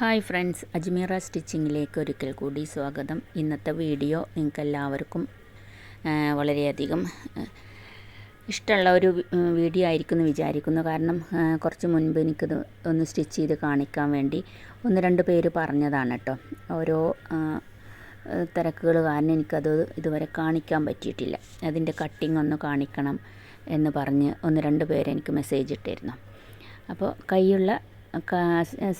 Hi friends Ajmera സ്റ്റിച്ചിങ്ങിലേക്ക് ഒരിക്കൽ കൂടി സ്വാഗതം. ഇന്നത്തെ വീഡിയോ നിങ്ങൾക്ക് എല്ലാവർക്കും വളരെയധികം ഇഷ്ടമുള്ള ഒരു വീഡിയോ ആയിരിക്കുമെന്ന് വിചാരിക്കുന്നു. കാരണം കുറച്ച് മുൻപ് എനിക്കത് ഒന്ന് സ്റ്റിച്ച് ചെയ്ത് കാണിക്കാൻ വേണ്ടി ഒന്ന് രണ്ട് പേര് പറഞ്ഞതാണ് കേട്ടോ. ഓരോ തിരക്കുകൾ കാരണം എനിക്കത് ഇതുവരെ കാണിക്കാൻ പറ്റിയിട്ടില്ല. അതിന്റെ കട്ടിങ് ഒന്ന് കാണിക്കണം എന്ന് പറഞ്ഞ് ഒന്ന് രണ്ട് പേരെനിക്ക് മെസ്സേജ് ഇട്ടിരുന്നു. അപ്പോൾ കൈയുള്ള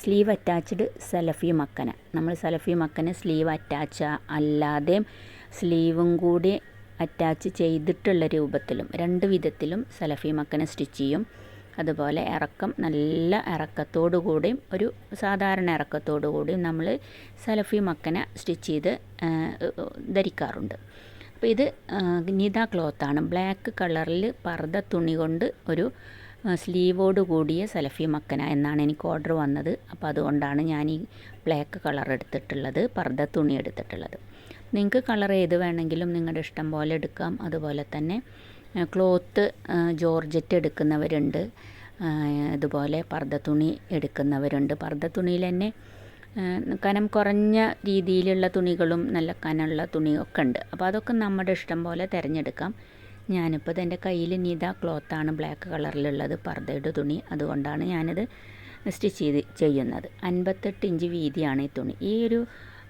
സ്ലീവ് അറ്റാച്ച്ഡ് സെലഫി മക്കന. നമ്മൾ സെലഫി മക്കന സ്ലീവ് അറ്റാച്ച് അല്ലാതെ സ്ലീവും കൂടി അറ്റാച്ച് ചെയ്തിട്ടുള്ള രൂപത്തിലും രണ്ട് വിധത്തിലും സെലഫി മക്കന സ്റ്റിച്ച് ചെയ്യും. അതുപോലെ ഇറക്കം നല്ല ഇറക്കത്തോടു കൂടിയും ഒരു സാധാരണ ഇറക്കത്തോടു കൂടിയും നമ്മൾ സെലഫി മക്കന സ്റ്റിച്ച് ചെയ്ത് ധരിക്കാറുണ്ട്. അപ്പോൾ ഇത് നിത ക്ലോത്താണ് ബ്ലാക്ക് കളറിൽ പർദ്ദ തുണി കൊണ്ട് ഒരു സ്ലീവോട് കൂടിയ സലഫി മക്കന എന്നാണ് എനിക്ക് ഓർഡർ വന്നത്. അപ്പോൾ അതുകൊണ്ടാണ് ഞാൻ ഈ ബ്ലാക്ക് കളർ എടുത്തിട്ടുള്ളത് പർദ്ദ തുണി എടുത്തിട്ടുള്ളത്. നിങ്ങൾക്ക് കളർ ഏത് വേണമെങ്കിലും നിങ്ങളുടെ ഇഷ്ടം പോലെ എടുക്കാം. അതുപോലെ തന്നെ ക്ലോത്ത് ജോർജറ്റ് എടുക്കുന്നവരുണ്ട് ഇതുപോലെ പർദ്ദ തുണി എടുക്കുന്നവരുണ്ട്. പർദ്ദ തുണിയിൽ തന്നെ കനം കുറഞ്ഞ രീതിയിലുള്ള തുണികളും നല്ല കനമുള്ള തുണിയൊക്കെ ഉണ്ട്. അപ്പോൾ അതൊക്കെ നമ്മുടെ ഇഷ്ടം പോലെ തിരഞ്ഞെടുക്കാം. ഞാനിപ്പോൾ ഇതെന്റെ കയ്യിൽ നീത ക്ലോത്താണ് ബ്ലാക്ക് കളറിലുള്ളത് പർദ്ദയുടെ തുണി. അതുകൊണ്ടാണ് ഞാനിത് സ്റ്റിച്ച് ചെയ്ത് ചെയ്യുന്നത്. അൻപത്തെട്ട് ഇഞ്ച് വീതിയാണ് ഈ തുണി. ഈ ഒരു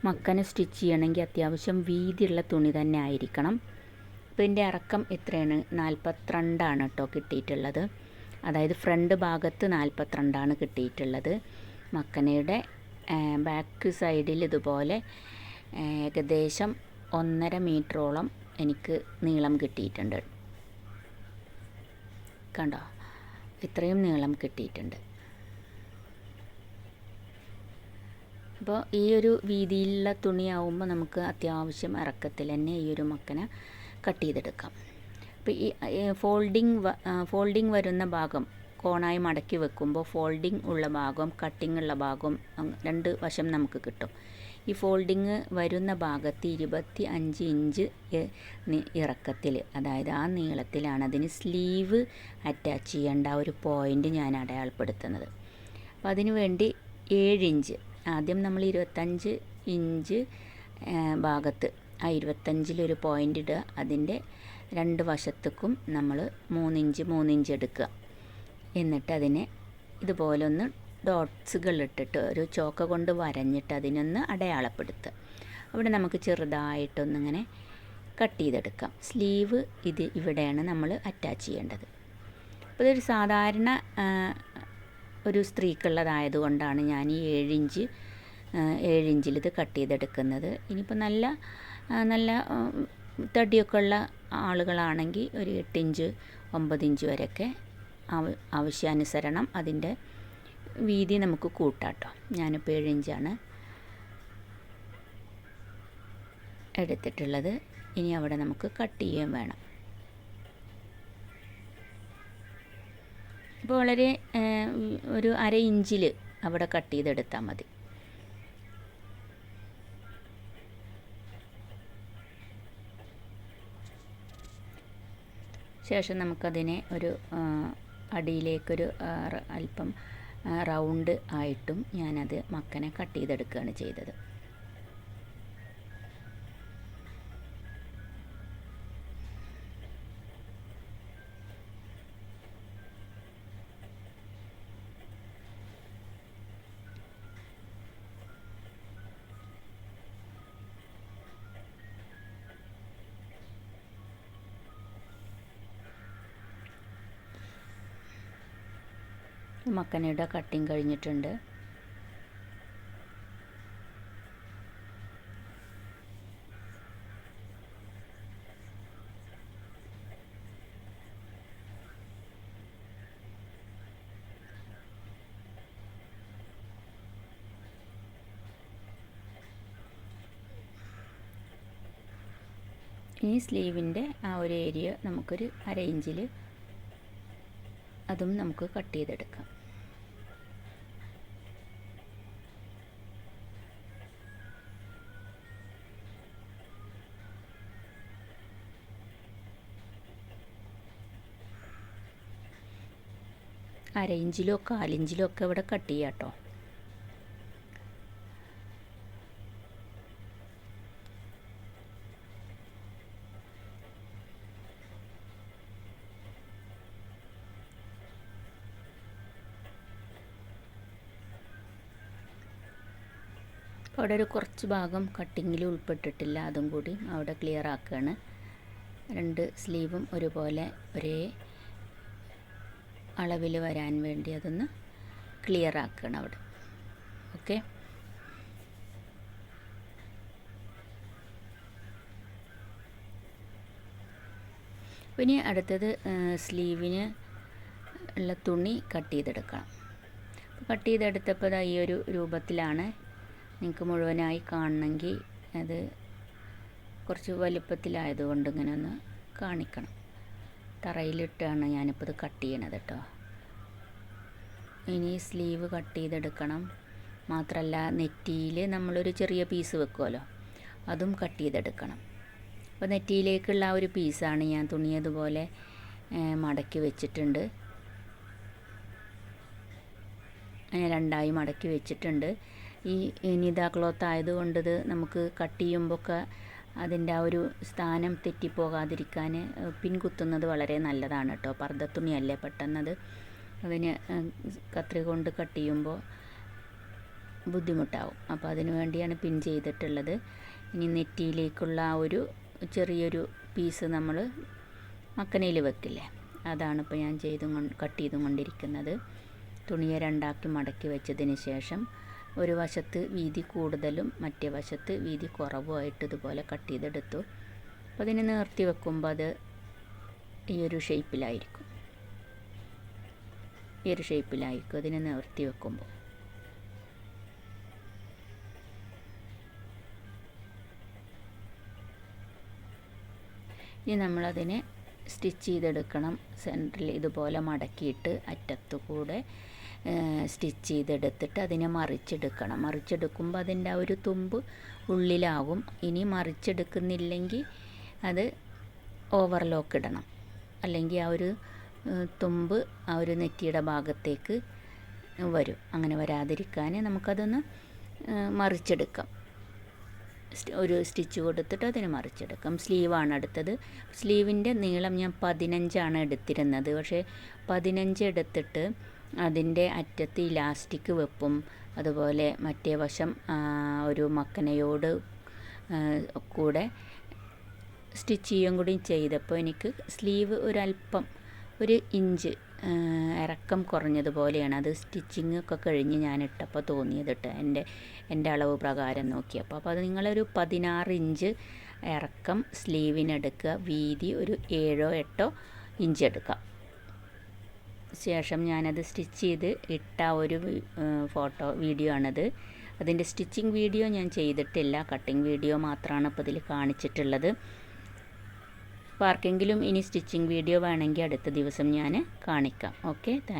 മക്കനെ സ്റ്റിച്ച് ചെയ്യണമെങ്കിൽ അത്യാവശ്യം വീതിയുള്ള തുണി തന്നെ ആയിരിക്കണം. ഇപ്പോൾ ഇതിന്റെ ഇറക്കം എത്രയാണ്? നാൽപ്പത്തിരണ്ടാണ് കേട്ടോ കിട്ടിയിട്ടുള്ളത്. അതായത് ഫ്രണ്ട് ഭാഗത്ത് നാൽപ്പത്തിരണ്ടാണ് കിട്ടിയിട്ടുള്ളത്. മക്കനയുടെ ബാക്ക് സൈഡിൽ ഇതുപോലെ ഏകദേശം ഒന്നര മീറ്ററോളം എനിക്ക് നീളം കിട്ടിയിട്ടുണ്ട്. കണ്ടോ? ഇത്രയും നീളം കിട്ടിയിട്ടുണ്ട്. അപ്പോൾ ഈ ഒരു വീതിയിലുള്ള തുണിയാവുമ്പോൾ നമുക്ക് അത്യാവശ്യം ഇറക്കത്തിൽ തന്നെ ഈ ഒരു മക്കനെ കട്ട് ചെയ്തെടുക്കാം. അപ്പോൾ ഈ ഫോൾഡിങ് ഫോൾഡിങ് വരുന്ന ഭാഗം കോണായി മടക്കി വെക്കുമ്പോൾ ഫോൾഡിങ് ഉള്ള ഭാഗം കട്ടിങ് ഉള്ള ഭാഗം രണ്ട് വശം നമുക്ക് കിട്ടും. ഈ ഫോൾഡിങ് വരുന്ന ഭാഗത്ത് ഇരുപത്തി അഞ്ച് ഇഞ്ച് ഇറക്കത്തിൽ അതായത് ആ നീളത്തിലാണ് അതിന് സ്ലീവ് അറ്റാച്ച് ചെയ്യേണ്ട ഒരു പോയിന്റ് ഞാൻ അടയാളപ്പെടുത്തുന്നത്. അപ്പോൾ അതിനു വേണ്ടി ഏഴ് ഇഞ്ച് ആദ്യം നമ്മൾ ഇരുപത്തഞ്ച് ഇഞ്ച് ഭാഗത്ത് ആ ഇരുപത്തഞ്ചിലൊരു പോയിന്റ് ഇടുക. അതിന്റെ രണ്ട് വശത്തേക്കും നമ്മൾ മൂന്നിഞ്ച് മൂന്നിഞ്ച് എടുക്കുക. എന്നിട്ട് അതിനെ ഇതുപോലെ ഒന്ന് ഡോട്ട്സുകൾ ഇട്ടിട്ട് ഒരു ചോക്ക കൊണ്ട് വരഞ്ഞിട്ട് അതിനൊന്ന് അടയാളപ്പെടുത്തുക അവിടെ നമുക്ക് ചെറുതായിട്ടൊന്നിങ്ങനെ കട്ട് ചെയ്തെടുക്കാം. സ്ലീവ് ഇത് ഇവിടെയാണ് നമ്മൾ അറ്റാച്ച് ചെയ്യേണ്ടത്. അപ്പോൾ ഇതൊരു സാധാരണ ഒരു സ്ത്രീക്കുള്ളതായതുകൊണ്ടാണ് ഞാൻ ഈ ഏഴിഞ്ച് ഏഴിഞ്ചിൽ ഇത് കട്ട് ചെയ്തെടുക്കുന്നത്. ഇനിയിപ്പോൾ നല്ല നല്ല തടിയൊക്കെ ഉള്ള ആളുകളാണെങ്കിൽ ഒരു എട്ടിഞ്ച് ഒമ്പത് ഇഞ്ച് വരെയൊക്കെ ആവശ്യാനുസരണം അതിന്റെ വീതി നമുക്ക് കൂട്ടാം കേട്ടോ ഞാനിപ്പോൾ ഏഴ് ഇഞ്ചാണ് എടുത്തിട്ടുള്ളത്. ഇനി അവിടെ നമുക്ക് കട്ട് ചെയ്യുകയും വേണം. ഇപ്പോൾ വളരെ ഒരു അര ഇഞ്ചിൽ അവിടെ കട്ട് ചെയ്തെടുത്താൽ മതി. ശേഷം നമുക്കതിനെ ഒരു അടിയിലേക്കൊരു അല്പം റൗണ്ട് ആയിട്ടും ഞാനത് മക്കനെ കട്ട് ചെയ്തെടുക്കുകയാണ് ചെയ്തത്. മക്കനയുടെ കട്ടിങ് കഴിഞ്ഞിട്ടുണ്ട്. ഈ സ്ലീവിന്റെ ആ ഒരു ഏരിയ നമുക്കൊരു അര ഇഞ്ചിൽ അതും നമുക്ക് കട്ട് ചെയ്തെടുക്കാം. അരയിഞ്ചിലോ കാലിഞ്ചിലോ ഒക്കെ ഇവിടെ കട്ട് ചെയ്യാം കേട്ടോ. അവിടെ ഒരു കുറച്ച് ഭാഗം കട്ടിങ്ങിൽ ഉൾപ്പെട്ടിട്ടില്ല അതും കൂടി അവിടെ ക്ലിയർ ആക്കുകയാണ് രണ്ട് സ്ലീവും ഒരുപോലെ ഒരേ അളവിൽ വരാൻ വേണ്ടി അതൊന്ന് ക്ലിയർ ആക്കണം അവിടെ. ഓക്കെ പിന്നെ അടുത്തത് സ്ലീവിന് ഉള്ള തുണി കട്ട് ചെയ്തെടുക്കണം. കട്ട് ചെയ്തെടുത്തപ്പോൾ ഈ ഒരു രൂപത്തിലാണ് നിങ്ങൾക്ക് മുഴുവനായി കാണണമെങ്കിൽ അത് കുറച്ച് വലുപ്പത്തിലായതുകൊണ്ട് ഇങ്ങനെ ഒന്ന് കാണിക്കണം. തറയിലിട്ടാണ് ഞാനിപ്പോൾ ഇത് കട്ട് ചെയ്യണത് കേട്ടോ. ഇനി സ്ലീവ് കട്ട് ചെയ്തെടുക്കണം. മാത്രമല്ല നെറ്റിയിൽ നമ്മളൊരു ചെറിയ പീസ് വെക്കുമല്ലോ അതും കട്ട് ചെയ്തെടുക്കണം. അപ്പോൾ നെറ്റിയിലേക്കുള്ള ആ ഒരു പീസാണ് ഞാൻ തുണിയതുപോലെ മടക്കി വെച്ചിട്ടുണ്ട്. രണ്ടായി മടക്കി വെച്ചിട്ടുണ്ട്. ഈ നിതാ ക്ലോത്ത് ആയതുകൊണ്ട് ഇത് നമുക്ക് കട്ട് ചെയ്യുമ്പോഴൊക്കെ അതിന്റെ ആ ഒരു സ്ഥാനം തെറ്റിപ്പോകാതിരിക്കാൻ പിൻകുത്തുന്നത് വളരെ നല്ലതാണ് കേട്ടോ. പർദ്ദത്തുണിയല്ലേ പെട്ടെന്നത്. അതിന് കത്രി കൊണ്ട് കട്ട് ചെയ്യുമ്പോൾ ബുദ്ധിമുട്ടാവും. അപ്പോൾ അതിന് വേണ്ടിയാണ് പിൻ ചെയ്തിട്ടുള്ളത്. ഇനി നെറ്റിയിലേക്കുള്ള ആ ഒരു ചെറിയൊരു പീസ് നമ്മൾ മക്കനയിൽ വെക്കില്ലേ? അതാണ് ഇപ്പോൾ ഞാൻ ചെയ്തും കട്ട് ചെയ്തും കൊണ്ടിരിക്കുന്നത്. തുണിയെ രണ്ടാക്കി മടക്കി വെച്ചതിന് ശേഷം ഒരു വശത്ത് വീതി കൂടുതലും മറ്റേ വശത്ത് വീതി കുറവുമായിട്ട് ഇതുപോലെ കട്ട് ചെയ്തെടുത്തു. അപ്പോൾ അതിനെ നിർത്തി വെക്കുമ്പോൾ അത് ഈ ഒരു ഷേപ്പിലായിരിക്കും. ഈ ഒരു ഷേപ്പിലായിരിക്കും അതിനെ നിർത്തി വെക്കുമ്പോൾ ഇനി നമ്മളതിനെ സ്റ്റിച്ച് ചെയ്തെടുക്കണം. സെന്ററിൽ ഇതുപോലെ മടക്കിയിട്ട് അറ്റത്തു കൂടെ സ്റ്റിച്ച് ചെയ്തെടുത്തിട്ട് അതിനെ മറിച്ചെടുക്കണം. മറിച്ചെടുക്കുമ്പോൾ അതിന്റെ ആ ഒരു തുമ്പ് ഉള്ളിലാവും. ഇനി മറിച്ചെടുക്കുന്നില്ലെങ്കിൽ അത് ഓവർലോക്ക് ഇടണം. അല്ലെങ്കിൽ ആ ഒരു തുമ്പ് ആ ഒരു നെറ്റിയുടെ ഭാഗത്തേക്ക് വരും. അങ്ങനെ വരാതിരിക്കാൻ നമുക്കതൊന്ന് മറിച്ചെടുക്കാം. ഒരു സ്റ്റിച്ച് കൊടുത്തിട്ട് അതിന് മറിച്ചെടുക്കാം. സ്ലീവാണ് എടുത്തത് സ്ലീവിന്റെ നീളം ഞാൻ പതിനഞ്ചാണ് എടുത്തിരുന്നത്. പക്ഷേ പതിനഞ്ച് എടുത്തിട്ട് അതിന്റെ അറ്റത്ത് ഇലാസ്റ്റിക് വെപ്പും അതുപോലെ മറ്റേ വശം ഒരു മക്കനയോട് കൂടെ സ്റ്റിച്ച് ചെയ്യും കൂടി ചെയ്തപ്പോൾ എനിക്ക് സ്ലീവ് ഒരല്പം ഒരു ഇഞ്ച് ഇറക്കം കുറഞ്ഞതുപോലെയാണ് അത് സ്റ്റിച്ചിങ് ഒക്കെ കഴിഞ്ഞ് ഞാൻ ഇട്ടപ്പോൾ തോന്നിയത് കേട്ടോ എന്റെ എന്റെ അളവ് പ്രകാരം നോക്കിയപ്പോൾ. അപ്പോൾ അത് നിങ്ങളൊരു പതിനാറ് ഇഞ്ച് ഇറക്കം സ്ലീവിനെടുക്കുക വീതി ഒരു ഏഴോ എട്ടോ ഇഞ്ച് എടുക്കുക ശേഷം ഞാനത് സ്റ്റിച്ച് ചെയ്ത് ഇട്ട ഒരു ഫോട്ടോ വീഡിയോ ആണത്. അതിന്റെ സ്റ്റിച്ചിങ് വീഡിയോ ഞാൻ ചെയ്തിട്ടില്ല. കട്ടിങ് വീഡിയോ മാത്രമാണ് ഇപ്പോൾ ഇതിൽ കാണിച്ചിട്ടുള്ളത്. അപ്പോൾ ആർക്കെങ്കിലും ഇനി സ്റ്റിച്ചിങ് വീഡിയോ വേണമെങ്കിൽ അടുത്ത ദിവസം ഞാൻ കാണിക്കാം. Okay thank